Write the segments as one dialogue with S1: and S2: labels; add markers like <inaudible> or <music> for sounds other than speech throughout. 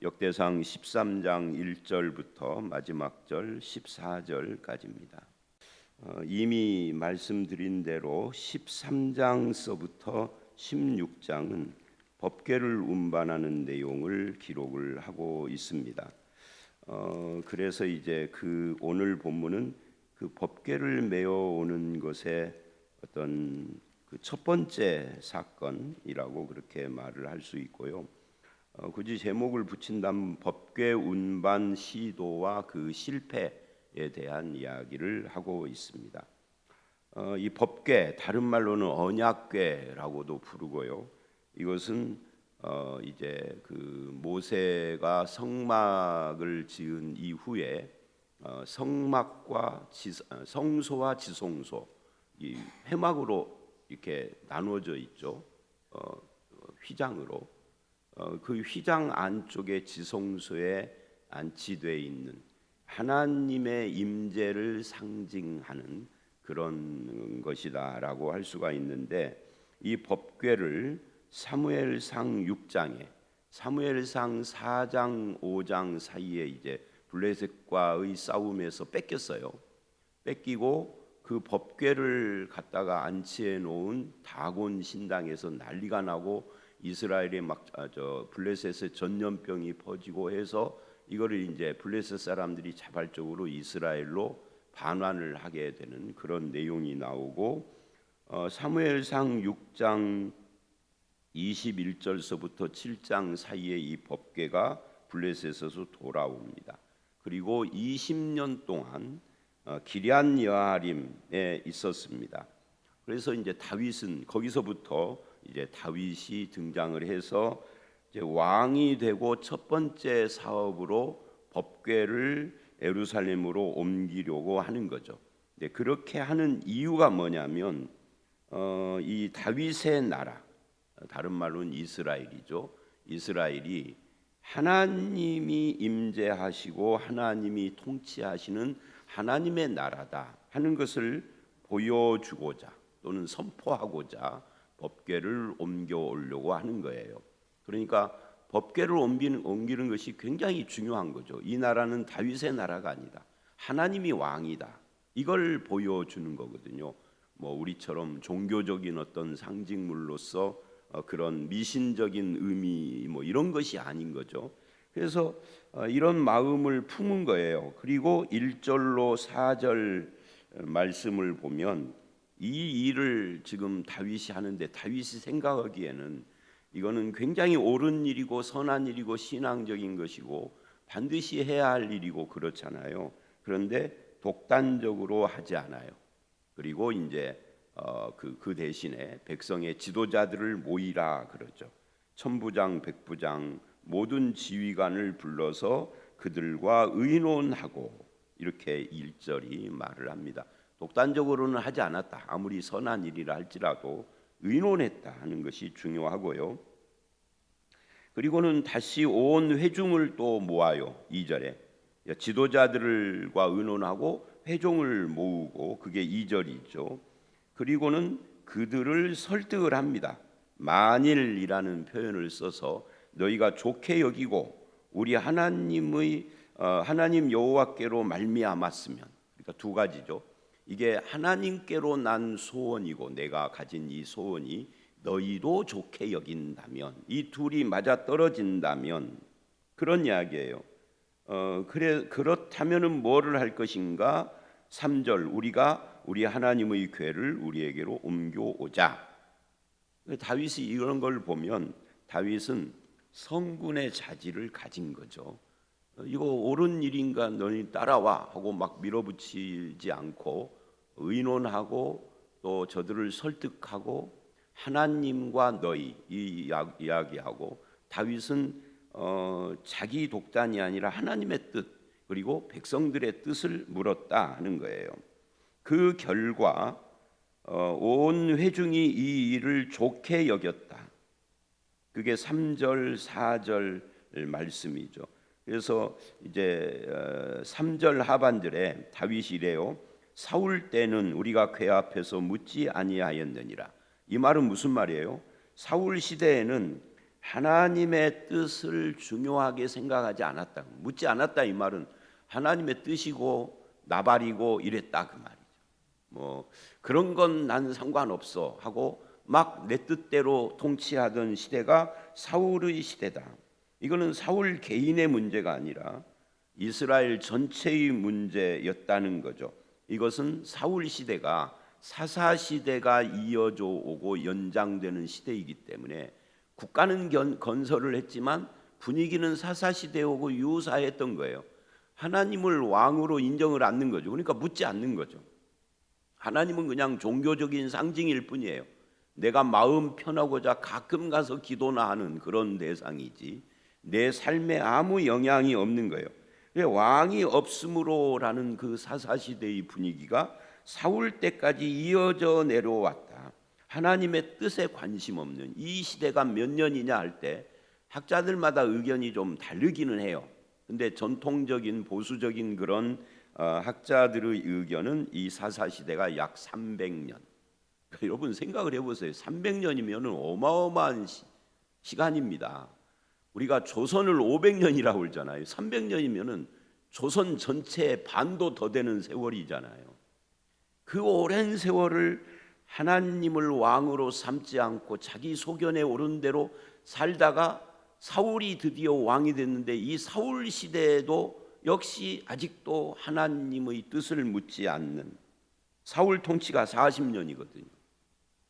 S1: 역대상 13장 1절부터 마지막 절 14절까지입니다. 어, 이미 말씀드린 대로 13장서부터 16장은 법궤를 운반하는 내용을 기록을 하고 있습니다. 어, 그래서 이제 그 오늘 본문은 그 법궤를 메어 오는 것에 어떤 그 첫 번째 사건이라고 그렇게 말을 할 수 있고요. 어, 굳이 제목을 붙인다면 법궤 운반 시도와 그 실패에 대한 이야기를 하고 있습니다. 어, 이 법궤 다른 말로는 언약궤라고도 부르고요. 이것은 어, 이제 그 모세가 성막을 지은 이후에 어, 성막과 지, 어, 성소와 지성소 이 회막으로 이렇게 나누어져 있죠. 어, 휘장으로 어, 그 휘장 안쪽에 지성소에 안치되어 있는 하나님의 임재를 상징하는 그런 것이다라고 할 수가 있는데 이 법궤를 사무엘상 6장에 사무엘상 4장 5장 사이에 이제 블레셋과의 싸움에서 뺏겼어요. 뺏기고 그 법궤를 갖다가 안치해 놓은 다곤 신당에서 난리가 나고 이스라엘에 막저 블레셋의 전염병이 퍼지고 해서 이거를 이제 블레셋 사람들이 자발적으로 이스라엘로 반환을 하게 되는 그런 내용이 나오고 어, 사무엘상 6장 21절서부터 7장 사이에 이 법궤가 블레셋에서 돌아옵니다. 그리고 20년 동안 어, 기리안 여아림에 있었습니다. 그래서 이제 다윗은 거기서부터 이제 다윗이 등장을 해서 이제 왕이 되고 첫 번째 사업으로 법궤를 예루살렘으로 옮기려고 하는 거죠. 네, 그렇게 하는 이유가 뭐냐면 어, 이 다윗의 나라, 다른 말로는 이스라엘이죠. 이스라엘이 하나님이 임재하시고 하나님이 통치하시는 하나님의 나라다 하는 것을 보여주고자 또는 선포하고자 법궤를 옮겨 오려고 하는 거예요. 그러니까 법궤를 옮기는, 옮기는 것이 굉장히 중요한 거죠. 이 나라는 다윗의 나라가 아니다. 하나님이 왕이다. 이걸 보여주는 거거든요. 뭐 우리처럼 종교적인 어떤 상징물로서 어, 그런 미신적인 의미 뭐 이런 것이 아닌 거죠. 그래서 어, 이런 마음을 품은 거예요. 그리고 1절로 4절 말씀을 보면 이 일을 지금 다윗이 하는데 다윗이 생각하기에는 이거는 굉장히 옳은 일이고 선한 일이고 신앙적인 것이고 반드시 해야 할 일이고 그렇잖아요. 그런데 독단적으로 하지 않아요. 그리고 이제 어, 그, 그 대신에 백성의 지도자들을 모이라 그러죠. 천부장, 백부장 모든 지휘관을 불러서 그들과 의논하고 이렇게 일절이 말을 합니다. 독단적으로는 하지 않았다. 아무리 선한 일이라 할지라도 의논했다 하는 것이 중요하고요. 그리고는 다시 온 회중을 또 모아요. 2절에 지도자들과 의논하고 회종을 모으고 그게 2절이죠. 그리고는 그들을 설득을 합니다. 만일이라는 표현을 써서 너희가 좋게 여기고 우리 하나님의 어, 하나님 여호와께로 말미암았으면 그러니까 두 가지죠. 이게 하나님께로 난 소원이고 내가 가진 이 소원이 너희도 좋게 여긴다면 이 둘이 맞아 떨어진다면 그런 이야기예요. 어, 그래 그렇다면은 뭐를 할 것인가? 3절 우리가 우리 하나님의 괴를 우리에게로 옮겨오자. 다윗이 이런 걸 보면 다윗은 성군의 자질을 가진 거죠. 어, 이거 옳은 일인가 너희 따라와 하고 막 밀어붙이지 않고 의논하고 또 저들을 설득하고 하나님과 너희 이 이야기하고 다윗은 어, 자기 독단이 아니라 하나님의 뜻 그리고 백성들의 뜻을 물었다 하는 거예요. 그 결과 어, 온 회중이 이 일을 좋게 여겼다. 그게 3절 4절 말씀이죠. 그래서 이제 3절 어, 하반절에 다윗이 이래요. 사울 때는 우리가 궤 앞에서 묻지 아니하였느니라. 이 말은 무슨 말이에요? 사울 시대에는 하나님의 뜻을 중요하게 생각하지 않았다. 묻지 않았다 이 말은 하나님의 뜻이고 나발이고 이랬다 그 말이죠. 뭐 그런 건 난 상관없어 하고 막 내 뜻대로 통치하던 시대가 사울의 시대다. 이거는 사울 개인의 문제가 아니라 이스라엘 전체의 문제였다는 거죠. 이것은 사울 시대가 사사 시대가 이어져 오고 연장되는 시대이기 때문에 국가는 견, 건설을 했지만 분위기는 사사 시대하고 유사했던 거예요. 하나님을 왕으로 인정을 않는 거죠. 그러니까 묻지 않는 거죠. 하나님은 그냥 종교적인 상징일 뿐이에요. 내가 마음 편하고자 가끔 가서 기도나 하는 그런 대상이지 내 삶에 아무 영향이 없는 거예요. 왕이 없음으로라는 그 사사 시대의 분위기가 사울 때까지 이어져 내려왔다. 하나님의 뜻에 관심 없는 이 시대가 몇 년이냐 할 때 학자들마다 의견이 좀 다르기는 해요. 근데 전통적인 보수적인 그런 어, 학자들의 의견은 이 사사 시대가 약 300년. <laughs> 여러분 생각을 해보세요. 300년이면 어마어마한 시, 시간입니다. 우리가 조선을 500년이라고 그러잖아요. 300년이면은 조선 전체의 반도 더 되는 세월이잖아요. 그 오랜 세월을 하나님을 왕으로 삼지 않고 자기 소견에 오른 대로 살다가 사울이 드디어 왕이 됐는데 이 사울 시대에도 역시 아직도 하나님의 뜻을 묻지 않는 사울 통치가 40년이거든요.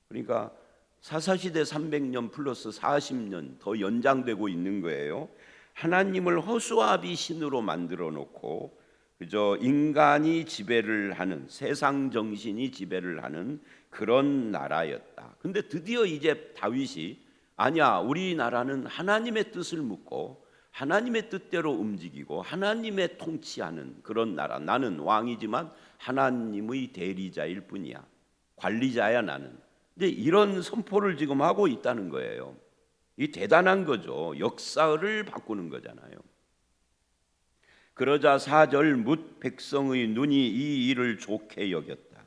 S1: 그러니까 사사시대 300년 플러스 40년 더 연장되고 있는 거예요. 하나님을 허수아비 신으로 만들어 놓고 그저 인간이 지배를 하는 세상 정신이 지배를 하는 그런 나라였다. 근데 드디어 이제 다윗이 아니야, 우리나라는 하나님의 뜻을 묻고 하나님의 뜻대로 움직이고 하나님의 통치하는 그런 나라. 나는 왕이지만 하나님의 대리자일 뿐이야. 관리자야 나는. 근데 이런 선포를 지금 하고 있다는 거예요. 이 대단한 거죠. 역사를 바꾸는 거잖아요. 그러자 사절 묻 백성의 눈이 이 일을 좋게 여겼다.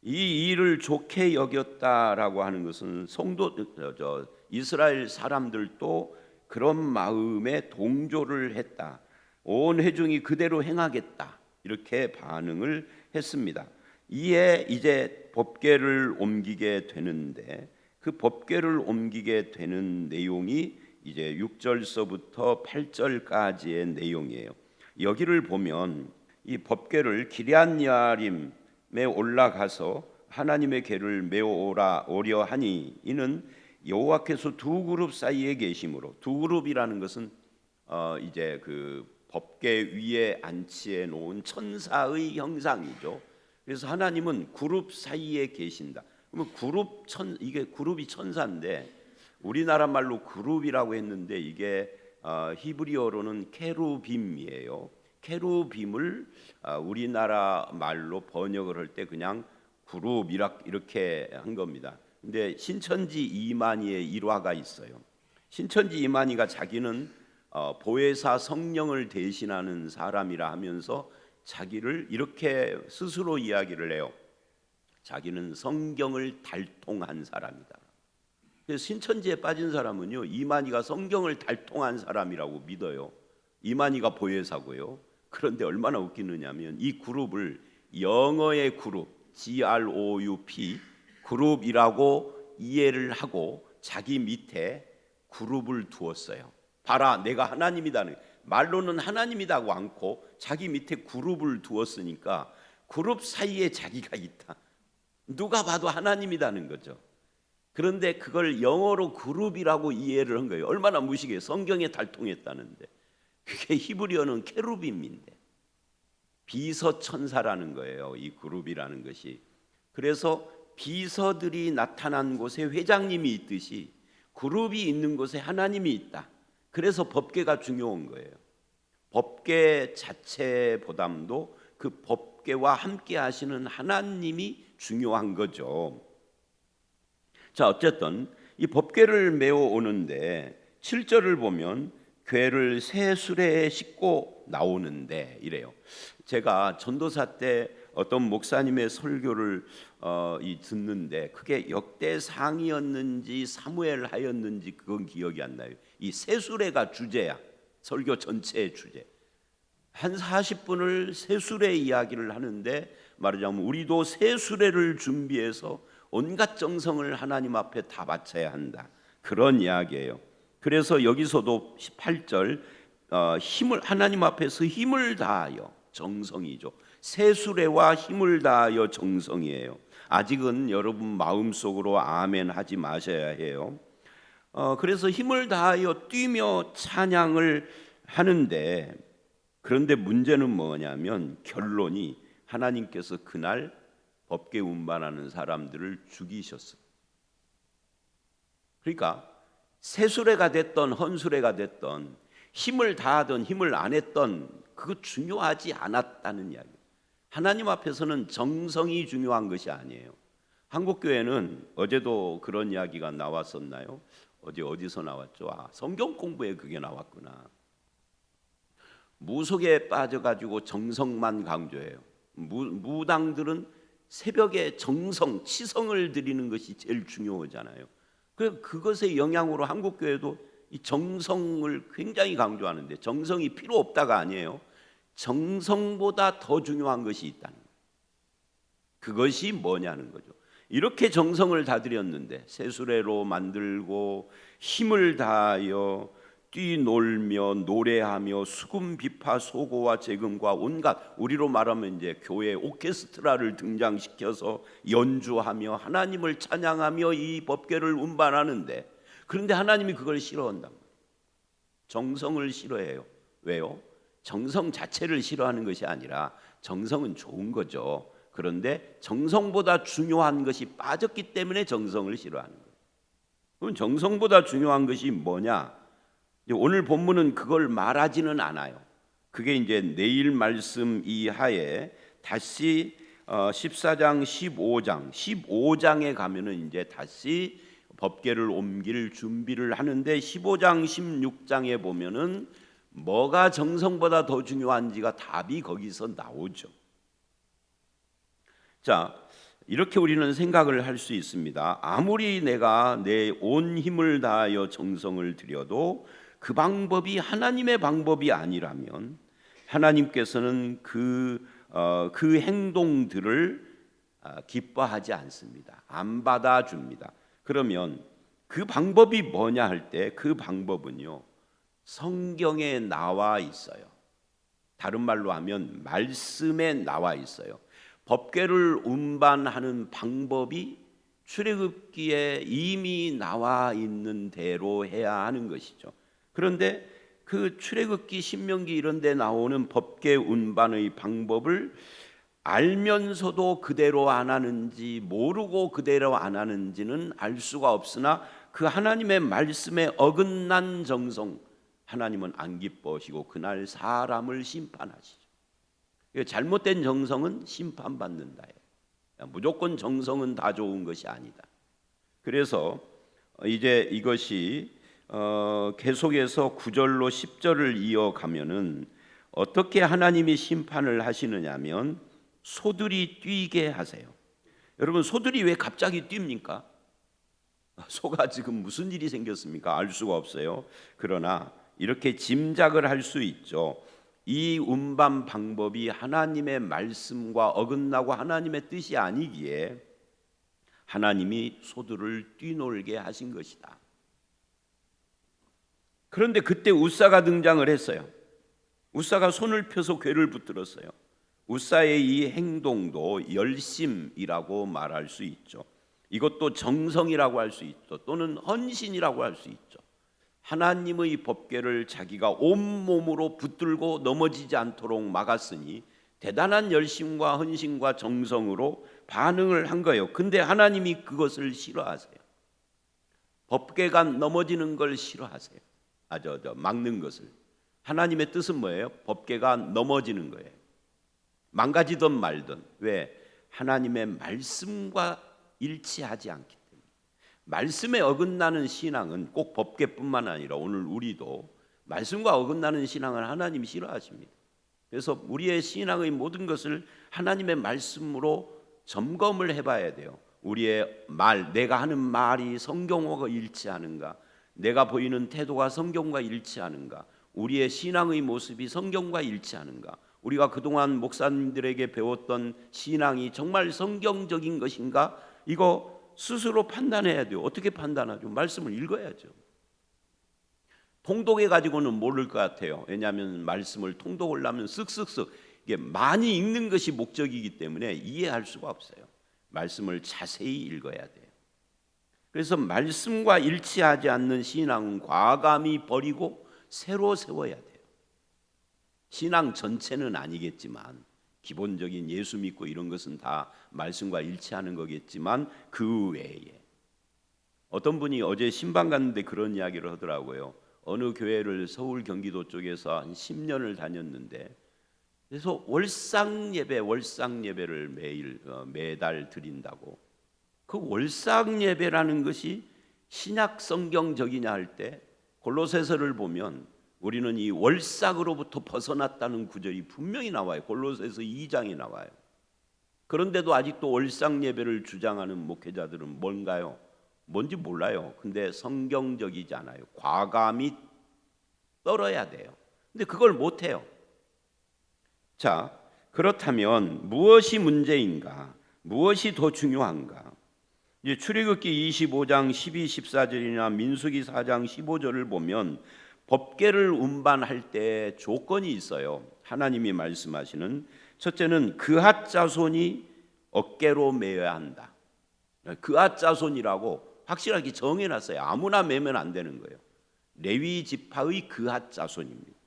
S1: 이 일을 좋게 여겼다라고 하는 것은 성도 저 이스라엘 사람들도 그런 마음에 동조를 했다. 온 회중이 그대로 행하겠다. 이렇게 반응을 했습니다. 이에 이제 법궤를 옮기게 되는데 그 법궤를 옮기게 되는 내용이 이제 6절서부터 8절까지의 내용이에요. 여기를 보면 이 법궤를 기리안야림에 올라가서 하나님의 궤를 메어오라 오려 하니 이는 여호와께서 두 그룹 사이에 계심으로 두 그룹이라는 것은 어 이제 그 법궤 위에 안치해 놓은 천사의 형상이죠. 그래서 하나님은 그룹 사이에 계신다. 그러면 그룹 천 이게 그룹이 천사인데 우리나라 말로 그룹이라고 했는데 이게 어, 히브리어로는 케루빔이에요. 케루빔을 어, 우리나라 말로 번역을 할 때 그냥 그룹 이렇게 한 겁니다. 근데 신천지 이만희의 일화가 있어요. 신천지 이만희가 자기는 어, 보혜사 성령을 대신하는 사람이라 하면서 자기를 이렇게 스스로 이야기를 해요. 자기는 성경을 달통한 사람이다. 신천지에 빠진 사람은요 이만희가 성경을 달통한 사람이라고 믿어요. 이만희가 보혜사고요. 그런데 얼마나 웃기느냐면 이 그룹을 영어의 그룹 G R O U P 그룹이라고 이해를 하고 자기 밑에 그룹을 두었어요. 봐라, 내가 하나님이다는 말로는 하나님이다고 않고 자기 밑에 그룹을 두었으니까 그룹 사이에 자기가 있다. 누가 봐도 하나님이다는 거죠. 그런데 그걸 영어로 그룹이라고 이해를 한 거예요. 얼마나 무식해. 성경에 달통했다는데. 그게 히브리어는 케루빔인데. 비서천사라는 거예요. 이 그룹이라는 것이. 그래서 비서들이 나타난 곳에 회장님이 있듯이 그룹이 있는 곳에 하나님이 있다. 그래서 법계가 중요한 거예요. 법계 자체보담도 그 법계와 함께 하시는 하나님이 중요한 거죠. 자, 어쨌든 이 법궤를 메어 오는데 7절을 보면 괴를 새 수레에 싣고 나오는데 이래요. 제가 전도사 때 어떤 목사님의 설교를 어, 이 듣는데 그게 역대상이었는지 사무엘 하였는지 그건 기억이 안 나요. 이 세수레가 주제야. 설교 전체의 주제. 한 40분을 세수레 이야기를 하는데 말하자면 우리도 세수레를 준비해서 온갖 정성을 하나님 앞에 다 바쳐야 한다. 그런 이야기예요. 그래서 여기서도 18절 어, 힘을 하나님 앞에서 힘을 다하여 정성이죠. 세수레와 힘을 다하여 정성이에요. 아직은 여러분 마음속으로 아멘 하지 마셔야 해요. 어, 그래서 힘을 다하여 뛰며 찬양을 하는데 그런데 문제는 뭐냐면 결론이 하나님께서 그날 법계 운반하는 사람들을 죽이셨어. 그러니까 세수레가 됐던 헌수레가 됐던 힘을 다하던 힘을 안 했던 그거 중요하지 않았다는 이야기. 하나님 앞에서는 정성이 중요한 것이 아니에요. 한국 교회는 어제도 그런 이야기가 나왔었나요? 어제 어디서 나왔죠? 아, 성경 공부에 그게 나왔구나. 무속에 빠져가지고 정성만 강조해요. 무, 무당들은 새벽에 정성, 치성을 드리는 것이 제일 중요하잖아요. 그 그것의 영향으로 한국 교회도 이 정성을 굉장히 강조하는데 정성이 필요 없다가 아니에요. 정성보다 더 중요한 것이 있다는 거예요. 그것이 뭐냐는 거죠. 이렇게 정성을 다 들였는데 세수레로 만들고 힘을 다하여 뛰놀며 노래하며 수금 비파 소고와 재금과 온갖 우리로 말하면 이제 교회 오케스트라를 등장시켜서 연주하며 하나님을 찬양하며 이 법궤를 운반하는데 그런데 하나님이 그걸 말이에요. 정성을 싫어해요. 왜요? 정성 자체를 싫어하는 것이 아니라 정성은 좋은 거죠. 그런데 정성보다 중요한 것이 빠졌기 때문에 정성을 싫어하는 거예요. 그럼 정성보다 중요한 것이 뭐냐? 오늘 본문은 그걸 말하지는 않아요. 그게 이제 내일 말씀 이하에 다시 14장, 15장, 15장에 가면은 이제 다시 법계를 옮길 준비를 하는데 15장, 16장에 보면은 뭐가 정성보다 더 중요한지가 답이 거기서 나오죠. 자, 이렇게 우리는 생각을 할 수 있습니다. 아무리 내가 내 온 힘을 다하여 정성을 들여도 그 방법이 하나님의 방법이 아니라면 하나님께서는 그, 어, 그 행동들을 아, 기뻐하지 않습니다. 안 받아줍니다. 그러면 그 방법이 뭐냐 할 때 그 방법은요, 성경에 나와 있어요. 다른 말로 하면 말씀에 나와 있어요. 법궤를 운반하는 방법이 출애굽기에 이미 나와 있는 대로 해야 하는 것이죠. 그런데 그 출애굽기 신명기 이런 데 나오는 법계 운반의 방법을 알면서도 그대로 안 하는지 모르고 그대로 안 하는지는 알 수가 없으나 그 하나님의 말씀에 어긋난 정성 하나님은 안 기뻐하시고 그날 사람을 심판하시죠. 잘못된 정성은 심판받는다. 무조건 정성은 다 좋은 것이 아니다. 그래서 이제 이것이 어, 계속해서 9절로 10절을 이어가면은 어떻게 하나님이 심판을 하시느냐면 소들이 뛰게 하세요. 여러분 소들이 왜 갑자기 뜁니까? 소가 지금 무슨 일이 생겼습니까? 알 수가 없어요. 그러나 이렇게 짐작을 할 수 있죠. 이 운반 방법이 하나님의 말씀과 어긋나고 하나님의 뜻이 아니기에 하나님이 소들을 뛰놀게 하신 것이다. 그런데 그때 우사가 등장을 했어요. 우사가 손을 펴서 괴를 붙들었어요. 우사의 이 행동도 열심이라고 말할 수 있죠. 이것도 정성이라고 할 수 있죠. 또는 헌신이라고 할 수 있죠. 하나님의 법궤를 자기가 온몸으로 붙들고 넘어지지 않도록 막았으니 대단한 열심과 헌신과 정성으로 반응을 한 거예요. 근데 하나님이 그것을 싫어하세요. 법궤가 넘어지는 걸 싫어하세요. 아 저 저 막는 것을 하나님의 뜻은 뭐예요? 법계가 넘어지는 거예요. 망가지든 말든 왜 하나님의 말씀과 일치하지 않기 말씀에 어긋나는 신앙은 꼭 법계뿐만 아니라 오늘 우리도 말씀과 어긋나는 신앙을 하나님이 싫어하십니다. 그래서 우리의 신앙의 모든 것을 하나님의 말씀으로 점검을 해봐야 돼요. 우리의 말, 내가 하는 말이 성경과 일치하는가? 내가 보이는 태도가 성경과 일치하는가? 우리의 신앙의 모습이 성경과 일치하는가? 우리가 그동안 목사님들에게 배웠던 신앙이 정말 성경적인 것인가? 이거 스스로 판단해야 돼요. 어떻게 판단하죠? 말씀을 읽어야죠. 통독해 가지고는 모를 것 같아요. 왜냐하면 말씀을 통독을 하면 쓱쓱쓱 이게 많이 읽는 것이 목적이기 때문에 이해할 수가 없어요. 말씀을 자세히 읽어야 돼요. 그래서 말씀과 일치하지 않는 신앙은 과감히 버리고 새로 세워야 돼요. 신앙 전체는 아니겠지만 기본적인 예수 믿고 이런 것은 다 말씀과 일치하는 거겠지만 그 외에 어떤 분이 어제 신방 갔는데 그런 이야기를 하더라고요. 어느 교회를 서울 경기도 쪽에서 한 10년을 다녔는데 그래서 월상 예배, 월상 예배를 매일 어, 매달 드린다고 그 월상 예배라는 것이 신약 성경적이냐 할 때 골로새서를 보면 우리는 이 월삭으로부터 벗어났다는 구절이 분명히 나와요. 골로새서 2장에 나와요. 그런데도 아직도 월상 예배를 주장하는 목회자들은 뭔가요? 뭔지 몰라요. 근데 성경적이지 않아요. 과감히 떨어야 돼요. 근데 그걸 못 해요. 자, 그렇다면 무엇이 문제인가? 무엇이 더 중요한가? 이제 출애굽기 25장 12, 14절이나 민수기 4장 15절을 보면 법계를 운반할 때 조건이 있어요. 하나님이 말씀하시는 첫째는 그핫 자손이 어깨로 메어야 한다. 그핫 자손이라고 확실하게 정해놨어요. 아무나 매면 안 되는 거예요. 레위 지파의 그핫 자손입니다.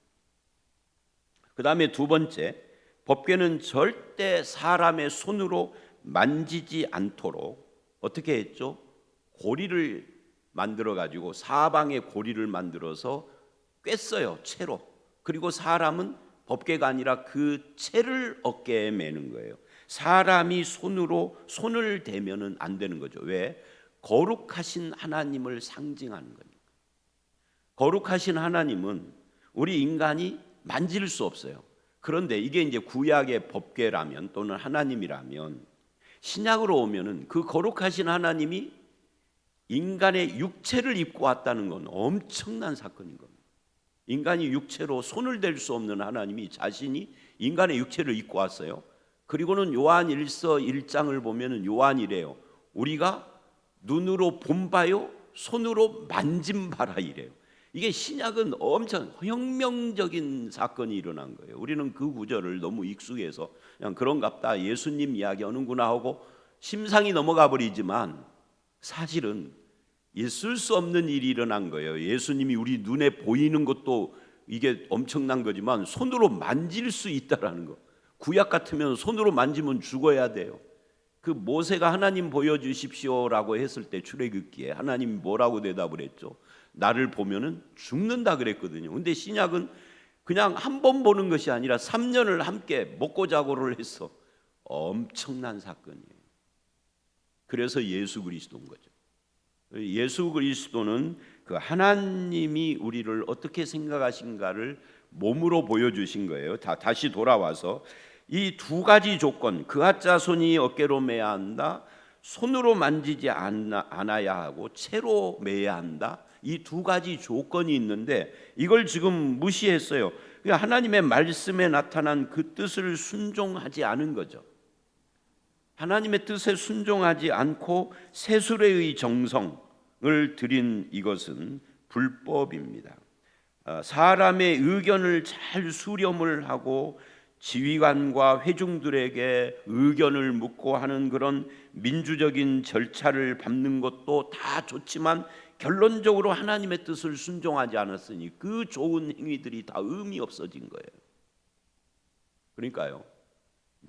S1: 그 다음에 두 번째, 법궤는 절대 사람의 손으로 만지지 않도록 어떻게 했죠? 고리를 만들어 가지고 사방에 고리를 만들어서 꿰어요 채로. 그리고 사람은 법궤가 아니라 그 채를 어깨에 매는 거예요. 사람이 손으로 손을 대면은 안 되는 거죠. 왜? 거룩하신 하나님을 상징하는 거니까. 거룩하신 하나님은 우리 인간이 만질 수 없어요. 그런데 이게 이제 구약의 법궤라면 또는 하나님이라면 신약으로 오면은 그 거룩하신 하나님이 인간의 육체를 입고 왔다는 건 엄청난 사건인 겁니다. 인간이 육체로 손을 댈 수 없는 하나님이 자신이 인간의 육체를 입고 왔어요. 그리고는 요한 1서 1장을 보면은 요한이래요. 우리가 눈으로 본 바요, 손으로 만진 바라 이래요. 이게 신약은 엄청 혁명적인 사건이 일어난 거예요. 우리는 그 구절을 너무 익숙해서 그냥 그런갑다 예수님 이야기 하는구나 하고 심상이 넘어가 버리지만 사실은 있을 수 없는 일이 일어난 거예요. 예수님이 우리 눈에 보이는 것도 이게 엄청난 거지만 손으로 만질 수 있다라는 거. 구약 같으면 손으로 만지면 죽어야 돼요. 그 모세가 하나님 보여주십시오라고 했을 때 출애굽기에 하나님 뭐라고 대답을 했죠? 나를 보면은 죽는다 그랬거든요. 근데 신약은 그냥 한 번 보는 것이 아니라 3년을 함께 먹고 자고를 해서 엄청난 사건이에요. 그래서 예수 그리스도인 거죠. 예수 그리스도는 그 하나님이 우리를 어떻게 생각하신가를 몸으로 보여주신 거예요. 다 다시 돌아와서 이 두 가지 조건 그 하 자 손이 어깨로 매야 한다. 손으로 만지지 않아, 않아야 하고 채로 매야 한다. 이 두 가지 조건이 있는데 이걸 지금 무시했어요. 하나님의 말씀에 나타난 그 뜻을 순종하지 않은 거죠. 하나님의 뜻에 순종하지 않고 세술의 정성을 드린 이것은 불법입니다. 어, 사람의 의견을 잘 수렴을 하고 지휘관과 회중들에게 의견을 묻고 하는 그런 민주적인 절차를 밟는 것도 다 좋지만 결론적으로 하나님의 뜻을 순종하지 않았으니 그 좋은 행위들이 다 의미 없어진 거예요. 그러니까요.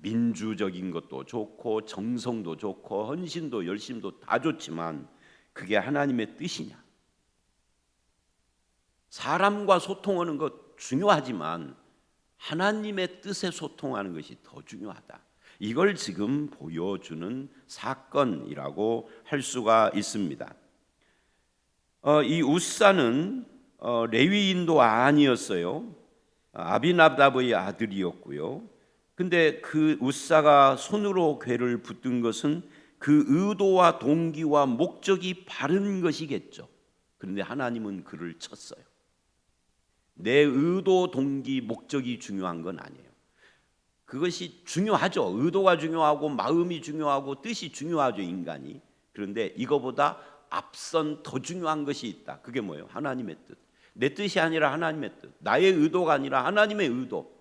S1: 민주적인 것도 좋고 정성도 좋고 헌신도 열심도 다 좋지만 그게 하나님의 뜻이냐? 사람과 소통하는 것 중요하지만 하나님의 뜻에 소통하는 것이 더 중요하다. 이걸 지금 보여주는 사건이라고 할 수가 있습니다. 어, 이 우사는 어, 레위인도 아니었어요. 아비나답의 아들이었고요. 근데 그 우사가 손으로 괴를 붙든 것은 그 의도와 동기와 목적이 바른 것이겠죠. 그런데 하나님은 그를 쳤어요. 내 의도, 동기, 목적이 중요한 건 아니에요. 그것이 중요하죠. 의도가 중요하고 마음이 중요하고 뜻이 중요하죠, 인간이. 그런데 이거보다 앞선 더 중요한 것이 있다. 그게 뭐예요? 하나님의 뜻. 내 뜻이 아니라 하나님의 뜻. 나의 의도가 아니라 하나님의 의도.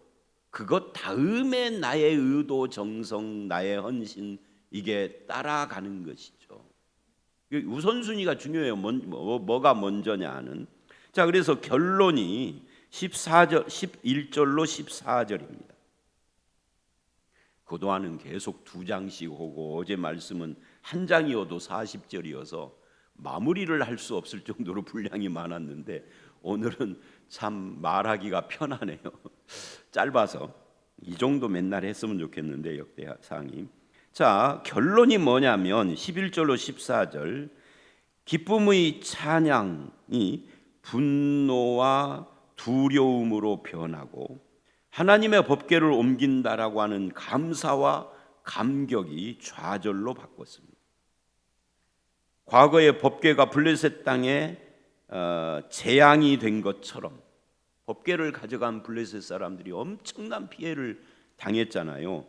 S1: 그것 다음에 나의 의도, 정성, 나의 헌신 이게 따라가는 것이죠. 우선순위가 중요해요. 뭐, 뭐가 먼저냐는. 자, 그래서 결론이 14절 11절로 14절입니다. 그동안은 계속 두 장씩 오고 어제 말씀은 한 장이어도 40절이어서 마무리를 할 수 없을 정도로 분량이 많았는데 오늘은 참 말하기가 편하네요. <laughs> 짧아서 이 정도 맨날 했으면 좋겠는데 역대상이. 자, 결론이 뭐냐면 11절로 14절 기쁨의 찬양이 분노와 두려움으로 변하고 하나님의 법궤를 옮긴다라고 하는 감사와 감격이 좌절로 바꿨습니다. 과거의 법궤가 블레셋 땅에 어, 재앙이 된 것처럼 법궤를 가져간 블레셋 사람들이 엄청난 피해를 당했잖아요.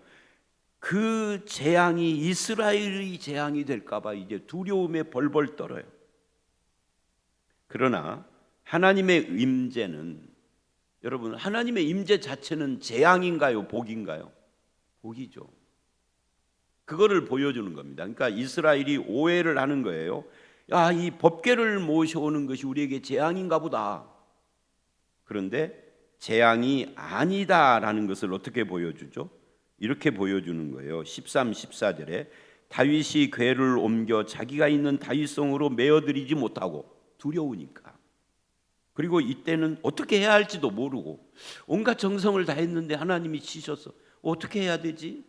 S1: 그 재앙이 이스라엘의 재앙이 될까봐 이제 두려움에 벌벌 떨어요. 그러나 하나님의 임재는 여러분 하나님의 임재 자체는 재앙인가요, 복인가요? 복이죠. 그거를 보여주는 겁니다. 그러니까 이스라엘이 오해를 하는 거예요. 야, 이 법궤를 모셔오는 것이 우리에게 재앙인가 보다. 그런데 재앙이 아니다라는 것을 어떻게 보여주죠? 이렇게 보여주는 거예요. 13, 14절에 다윗이 궤를 옮겨 자기가 있는 다윗성으로 메어들이지 못하고 두려우니까. 그리고 이때는 어떻게 해야 할지도 모르고 온갖 정성을 다했는데 하나님이 치셔서 어떻게 해야 되지?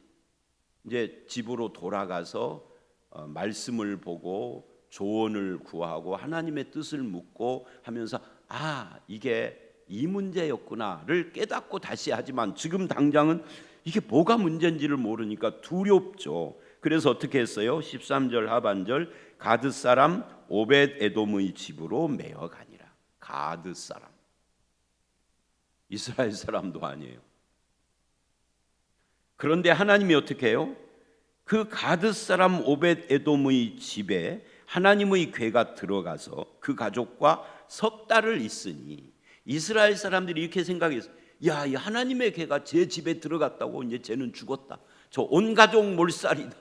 S1: 이제 집으로 돌아가서 어, 말씀을 보고 조언을 구하고 하나님의 뜻을 묻고 하면서 아 이게 이 문제였구나를 깨닫고 다시 하지만 지금 당장은 이게 뭐가 문제인지를 모르니까 두렵죠. 그래서 어떻게 했어요? 13절 하반절 가드 사람 오벳 에돔의 집으로 메어 가니라. 가드 사람. 이스라엘 사람도 아니에요. 그런데 하나님이 어떻게 해요? 그 가드 사람 오벳 에돔의 집에 하나님의 괴가 들어가서 그 가족과 석 달을 있으니 이스라엘 사람들이 이렇게 생각했어요. 야, 이 하나님의 괴가 제 집에 들어갔다고 이제 쟤는 죽었다. 저 온 가족 몰살이다.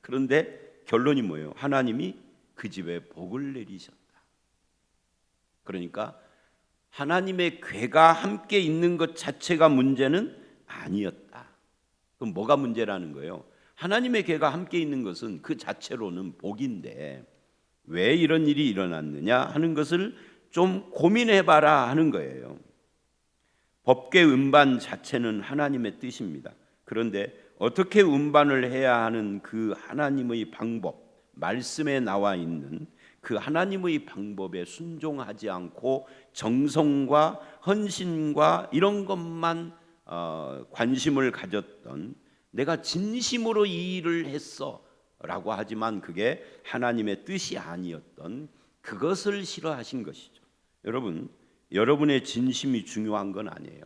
S1: 그런데 결론이 뭐예요? 하나님이 그 집에 복을 내리셨다. 그러니까 하나님의 괴가 함께 있는 것 자체가 문제는 아니었다. 그럼 뭐가 문제라는 거예요? 하나님의 괴가 함께 있는 것은 그 자체로는 복인데 왜 이런 일이 일어났느냐 하는 것을 좀 고민해 봐라 하는 거예요. 법계 음반 자체는 하나님의 뜻입니다. 그런데 어떻게 음반을 해야 하는 그 하나님의 방법, 말씀에 나와 있는 그 하나님의 방법에 순종하지 않고 정성과 헌신과 이런 것만 어, 관심을 가졌던 내가 진심으로 이 일을 했어 라고 하지만 그게 하나님의 뜻이 아니었던 그것을 싫어하신 것이죠. 여러분, 여러분의 진심이 중요한 건 아니에요.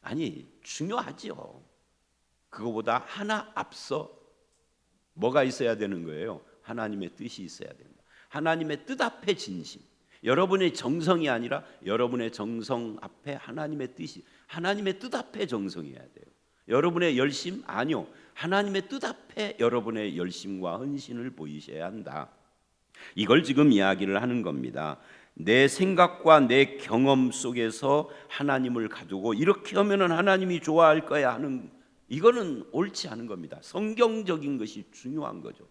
S1: 아니, 중요하지요. 그거보다 하나 앞서 뭐가 있어야 되는 거예요? 하나님의 뜻이 있어야 됩니다. 하나님의 뜻 앞에 진심. 여러분의 정성이 아니라 여러분의 정성 앞에 하나님의 뜻이 하나님의 뜻 앞에 정성이어야 돼요. 여러분의 열심 아니요. 하나님의 뜻 앞에 여러분의 열심과 헌신을 보이셔야 한다. 이걸 지금 이야기를 하는 겁니다. 내 생각과 내 경험 속에서 하나님을 가두고 이렇게 하면은 하나님이 좋아할 거야 하는 이거는 옳지 않은 겁니다. 성경적인 것이 중요한 거죠.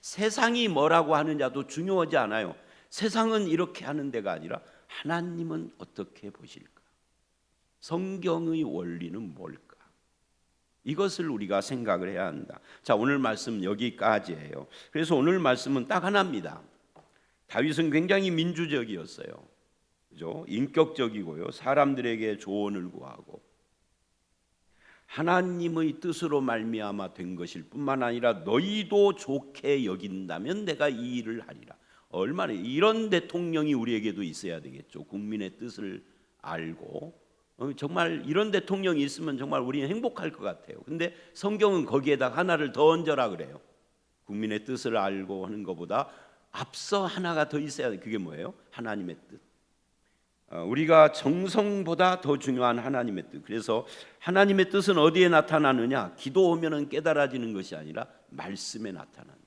S1: 세상이 뭐라고 하느냐도 중요하지 않아요. 세상은 이렇게 하는 데가 아니라 하나님은 어떻게 보실까? 성경의 원리는 뭘까? 이것을 우리가 생각을 해야 한다. 자, 오늘 말씀 여기까지예요. 그래서 오늘 말씀은 딱 하나입니다. 다윗은 굉장히 민주적이었어요. 그죠? 인격적이고요. 사람들에게 조언을 구하고 하나님의 뜻으로 말미암아 된 것일 뿐만 아니라 너희도 좋게 여긴다면 내가 이 일을 하리라. 얼마나 이런 대통령이 우리에게도 있어야 되겠죠. 국민의 뜻을 알고 어, 정말 이런 대통령이 있으면 정말 우리는 행복할 것 같아요. 근데 성경은 거기에다 하나를 더 얹어라 그래요. 국민의 뜻을 알고 하는 것보다 앞서 하나가 더 있어야 돼. 그게 뭐예요? 하나님의 뜻. 어, 우리가 정성보다 더 중요한 하나님의 뜻. 그래서 하나님의 뜻은 어디에 나타나느냐? 기도하면은 깨달아지는 것이 아니라 말씀에 나타난다.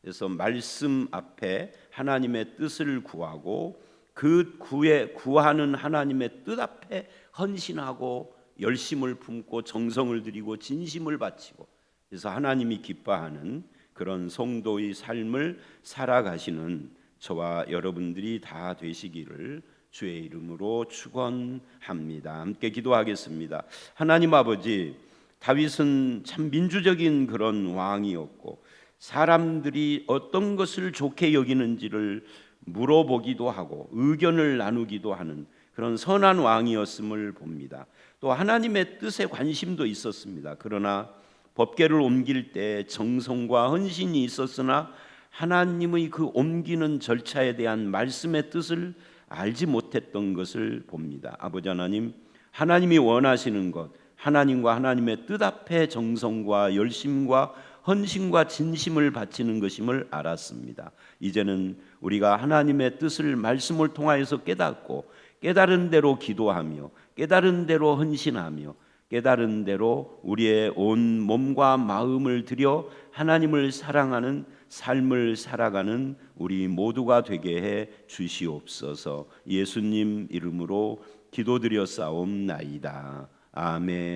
S1: 그래서 말씀 앞에 하나님의 뜻을 구하고 그 구에 구하는 하나님의 뜻 앞에 헌신하고 열심을 품고 정성을 들이고 진심을 바치고 그래서 하나님이 기뻐하는 그런 성도의 삶을 살아가시는 저와 여러분들이 다 되시기를 주의 이름으로 축원합니다. 함께 기도하겠습니다. 하나님 아버지 다윗은 참 민주적인 그런 왕이었고 사람들이 어떤 것을 좋게 여기는지를 물어보기도 하고 의견을 나누기도 하는 그런 선한 왕이었음을 봅니다. 또 하나님의 뜻에 관심도 있었습니다. 그러나 법계를 옮길 때 정성과 헌신이 있었으나 하나님의 그 옮기는 절차에 대한 말씀의 뜻을 알지 못했던 것을 봅니다. 아버지 하나님, 하나님이 원하시는 것, 하나님과 하나님의 뜻 앞에 정성과 열심과 헌신과 진심을 바치는 것임을 알았습니다. 이제는 우리가 하나님의 뜻을 말씀을 통하여서 깨닫고 깨달은 대로 기도하며 깨달은 대로 헌신하며 깨달은 대로 우리의 온 몸과 마음을 들여 하나님을 사랑하는 삶을 살아가는 우리 모두가 되게 해 주시옵소서. 예수님 이름으로 기도드려 싸움나이다. 아멘.